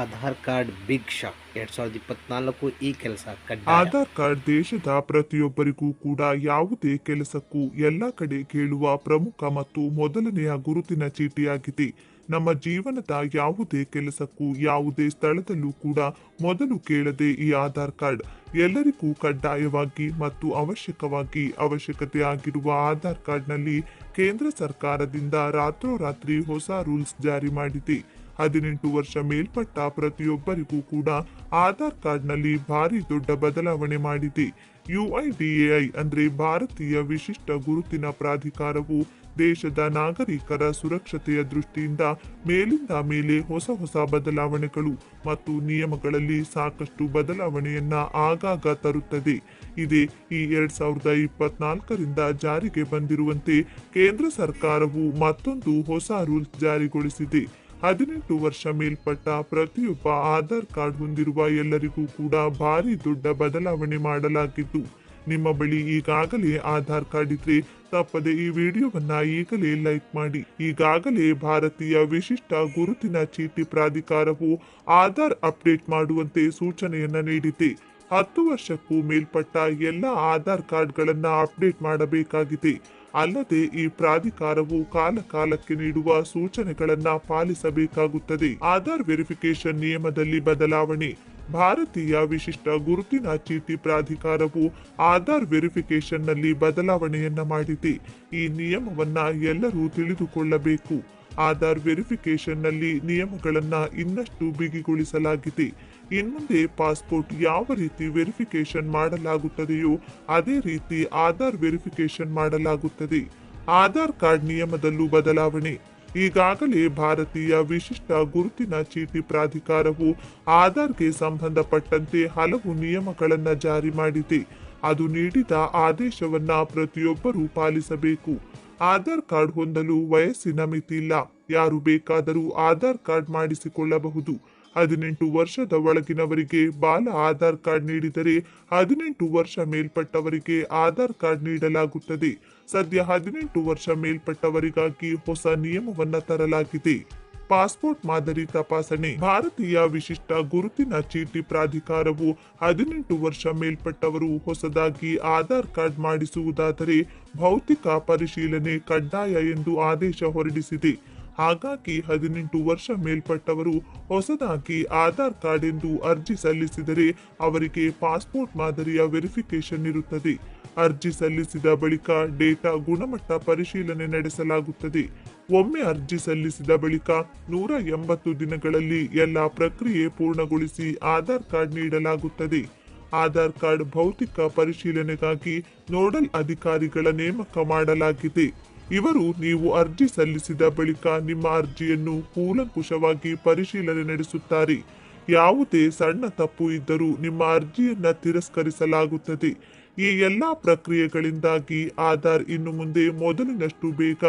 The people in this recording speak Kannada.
Aadhaar card big shock. ಎರಡ್ ಸಾವಿರದ ಇಪ್ಪತ್ನಾಲ್ಕು ಈ ಕೆಲಸ ಆಧಾರ್ ಕಾರ್ಡ್ ದೇಶದ ಪ್ರತಿಯೊಬ್ಬರಿಗೂ ಕೂಡ ಯಾವುದೇ ಕೆಲಸಕ್ಕೂ ಎಲ್ಲ ಕಡೆ ಕೇಳುವ ಪ್ರಮುಖ ಮತ್ತು ಮೊದಲನೆಯ ಗುರುತಿನ ಚೀಟಿಯಾಗಿದೆ. ನಮ್ಮ ಜೀವನದ ಯಾವುದೇ ಕೆಲಸಕ್ಕೂ ಯಾವುದೇ ಸ್ಥಳದಲ್ಲೂ ಕೂಡ ಮೊದಲು ಕೇಳದೆ ಈ ಆಧಾರ್ ಕಾರ್ಡ್ ಎಲ್ಲರಿಗೂ ಕಡ್ಡಾಯವಾಗಿ ಮತ್ತು ಅವಶ್ಯಕವಾಗಿ ಅವಶ್ಯಕತೆ ಆಗಿರುವ ಆಧಾರ್ ಕಾರ್ಡ್ನಲ್ಲಿ ಕೇಂದ್ರ ಸರ್ಕಾರದಿಂದ ರಾತ್ರೋರಾತ್ರಿ ಹೊಸ ರೂಲ್ಸ್ ಜಾರಿ ಮಾಡಿದೆ. ಹದಿನೆಂಟು ವರ್ಷ ಮೇಲ್ಪಟ್ಟ ಪ್ರತಿಯೊಬ್ಬರಿಗೂ ಕೂಡ ಆಧಾರ್ ಕಾರ್ಡ್ನಲ್ಲಿ ಭಾರಿ ದೊಡ್ಡ ಬದಲಾವಣೆ ಮಾಡಿದೆ. ಯುಐಡಿಎಐ ಅಂದ್ರೆ ಭಾರತೀಯ ವಿಶಿಷ್ಟ ಗುರುತಿನ ಪ್ರಾಧಿಕಾರವು ದೇಶದ ನಾಗರಿಕರ ಸುರಕ್ಷತೆಯ ದೃಷ್ಟಿಯಿಂದ ಮೇಲಿಂದ ಮೇಲೆ ಹೊಸ ಹೊಸ ಬದಲಾವಣೆಗಳು ಮತ್ತು ನಿಯಮಗಳಲ್ಲಿ ಸಾಕಷ್ಟು ಬದಲಾವಣೆಯನ್ನ ಆಗಾಗ ತರುತ್ತದೆ. ಇದೇ ಈ ಎರಡ್ ಸಾವಿರದ ಇಪ್ಪತ್ನಾಲ್ಕರಿಂದ ಜಾರಿಗೆ ಬಂದಿರುವಂತೆ ಕೇಂದ್ರ ಸರ್ಕಾರವು ಮತ್ತೊಂದು ಹೊಸ ರೂಲ್ಸ್ ಜಾರಿಗೊಳಿಸಿದೆ. ಹದಿನೆಂಟು ವರ್ಷ ಮೇಲ್ಪಟ್ಟ ಪ್ರತಿಯೊಬ್ಬ ಆಧಾರ್ ಕಾರ್ಡ್ ಹೊಂದಿರುವ ಎಲ್ಲರಿಗೂ ಕೂಡ ಭಾರಿ ದೊಡ್ಡ ಬದಲಾವಣೆ ಮಾಡಲಾಗಿದ್ದು ನಿಮ್ಮ ಬಳಿ ಈಗಾಗಲೇ ಆಧಾರ್ ಕಾರ್ಡ್ ಇದ್ರೆ ತಪ್ಪದೆ ಈ ವಿಡಿಯೋವನ್ನ ಈಗಲೇ ಲೈಕ್ ಮಾಡಿ. ಈಗಾಗಲೇ ಭಾರತೀಯ ವಿಶಿಷ್ಟ ಗುರುತಿನ ಚೀಟಿ ಪ್ರಾಧಿಕಾರವು ಆಧಾರ್ ಅಪ್ಡೇಟ್ ಮಾಡುವಂತೆ ಸೂಚನೆಯನ್ನ ನೀಡಿದೆ. ಹತ್ತು ವರ್ಷಕ್ಕೂ ಮೇಲ್ಪಟ್ಟ ಎಲ್ಲ ಆಧಾರ್ ಕಾರ್ಡ್ಗಳನ್ನು ಅಪ್ಡೇಟ್ ಮಾಡಬೇಕಾಗಿದೆ. ಅಲ್ಲದೆ ಈ ಪ್ರಾಧಿಕಾರವು ಕಾಲಕಾಲಕ್ಕೆ ನೀಡುವ ಸೂಚನೆಗಳನ್ನು ಪಾಲಿಸಬೇಕಾಗುತ್ತದೆ. ಆಧಾರ್ ವೆರಿಫಿಕೇಶನ್ ನಿಯಮದಲ್ಲಿ ಬದಲಾವಣೆ. ಭಾರತೀಯ ವಿಶಿಷ್ಟ ಗುರುತಿನ ಚೀಟಿ ಪ್ರಾಧಿಕಾರವು ಆಧಾರ್ ವೆರಿಫಿಕೇಶನ್ನಲ್ಲಿ ಬದಲಾವಣೆಯನ್ನ ಮಾಡಿದೆ. ಈ ನಿಯಮವನ್ನ ಎಲ್ಲರೂ ತಿಳಿದುಕೊಳ್ಳಬೇಕು. ಆಧಾರ್ ವೆರಿಫಿಕೇಶನ್ನಲ್ಲಿ ನಿಯಮಗಳನ್ನು ಇನ್ನಷ್ಟು ಬಿಗಿಗೊಳಿಸಲಾಗಿದೆ. ಇನ್ಮುಂದೆ ಪಾಸ್ಪೋರ್ಟ್ ಯಾವ ರೀತಿ ವೆರಿಫಿಕೇಶನ್ ಮಾಡಲಾಗುತ್ತದೆಯೋ ಅದೇ ರೀತಿ ಆಧಾರ್ ವೆರಿಫಿಕೇಶನ್ ಮಾಡಲಾಗುತ್ತದೆ. ಆಧಾರ್ ಕಾರ್ಡ್ ನಿಯಮದಲ್ಲೂ ಬದಲಾವಣೆ. ಈಗಾಗಲೇ ಭಾರತೀಯ ವಿಶಿಷ್ಟ ಗುರುತಿನ ಚೀಟಿ ಪ್ರಾಧಿಕಾರವು ಆಧಾರ್ಗೆ ಸಂಬಂಧಪಟ್ಟಂತೆ ಹಲವು ನಿಯಮಗಳನ್ನು ಜಾರಿ ಮಾಡಿದೆ. ಅದು ನೀಡಿದ ಆದೇಶವನ್ನ ಪ್ರತಿಯೊಬ್ಬರೂ ಪಾಲಿಸಬೇಕು. ಆಧಾರ್ ಕಾರ್ಡ್ ಹೊಂದಲು ವಯಸ್ಸಿನ ಮಿತಿ ಇಲ್ಲ. ಯಾರು ಬೇಕಾದರೂ ಆಧಾರ್ ಕಾರ್ಡ್ ಮಾಡಿಸಿಕೊಳ್ಳಬಹುದು. ಹದಿನೆಂಟು ವರ್ಷದ ಒಳಗಿನವರಿಗೆ ಬಾಲ ಆಧಾರ್ ಕಾರ್ಡ್ ನೀಡಿದರೆ ಹದಿನೆಂಟು ವರ್ಷ ಮೇಲ್ಪಟ್ಟವರಿಗೆ ಆಧಾರ್ ಕಾರ್ಡ್ ನೀಡಲಾಗುತ್ತದೆ. ಸದ್ಯ ಹದಿನೆಂಟು ವರ್ಷ ಮೇಲ್ಪಟ್ಟವರಿಗಾಗಿ ಹೊಸ ನಿಯಮವನ್ನು ತರಲಾಗಿದೆ. ಪಾಸ್ಪೋರ್ಟ್ ಮಾದರಿ ತಪಾಸಣೆ, ಭಾರತೀಯ ವಿಶಿಷ್ಟ ಗುರುತಿನ ಚೀಟಿ ಪ್ರಾಧಿಕಾರವು ಹದಿನೆಂಟು ವರ್ಷ ಮೇಲ್ಪಟ್ಟವರು ಹೊಸದಾಗಿ ಆಧಾರ್ ಕಾರ್ಡ್ ಮಾಡಿಸುವುದಾದರೆ ಭೌತಿಕ ಪರಿಶೀಲನೆ ಕಡ್ಡಾಯ ಎಂದು ಆದೇಶ ಹೊರಡಿಸಿದೆ. ಹಾಗಾಗಿ ಹದಿನೆಂಟು ವರ್ಷ ಮೇಲ್ಪಟ್ಟವರು ಹೊಸದಾಗಿ ಆಧಾರ್ ಕಾರ್ಡ್ ಎಂದು ಅರ್ಜಿ ಸಲ್ಲಿಸಿದರೆ ಅವರಿಗೆ ಪಾಸ್ಪೋರ್ಟ್ ಮಾದರಿಯ ವೆರಿಫಿಕೇಶನ್ ಇರುತ್ತದೆ. ಅರ್ಜಿ ಸಲ್ಲಿಸಿದ ಬಳಿಕ ಡೇಟಾ ಗುಣಮಟ್ಟ ಪರಿಶೀಲನೆ ನಡೆಸಲಾಗುತ್ತದೆ. ಒಮ್ಮೆ ಅರ್ಜಿ ಸಲ್ಲಿಸಿದ ಬಳಿಕ ನೂರ ಎಂಬತ್ತು ದಿನಗಳಲ್ಲಿ ಎಲ್ಲ ಪ್ರಕ್ರಿಯೆ ಪೂರ್ಣಗೊಳಿಸಿ ಆಧಾರ್ ಕಾರ್ಡ್ ನೀಡಲಾಗುತ್ತದೆ. ಆಧಾರ್ ಕಾರ್ಡ್ ಭೌತಿಕ ಪರಿಶೀಲನೆಗಾಗಿ ನೋಡಲ್ ಅಧಿಕಾರಿಗಳ ನೇಮಕ ಮಾಡಲಾಗಿದೆ. ಇವರು ನೀವು ಅರ್ಜಿ ಸಲ್ಲಿಸಿದ ಬಳಿಕ ನಿಮ್ಮ ಅರ್ಜಿಯನ್ನು ಕೂಲಂಕುಷವಾಗಿ ಪರಿಶೀಲನೆ ನಡೆಸುತ್ತಾರೆ. ಯಾವುದೇ ಸಣ್ಣ ತಪ್ಪು ಇದ್ದರೂ ನಿಮ್ಮ ಅರ್ಜಿಯನ್ನು ತಿರಸ್ಕರಿಸಲಾಗುತ್ತದೆ. ಈ ಎಲ್ಲಾ ಪ್ರಕ್ರಿಯೆಗಳಿಂದಾಗಿ ಆಧಾರ್ ಇನ್ನು ಮುಂದೆ ಮೊದಲಿನಷ್ಟು ಬೇಗ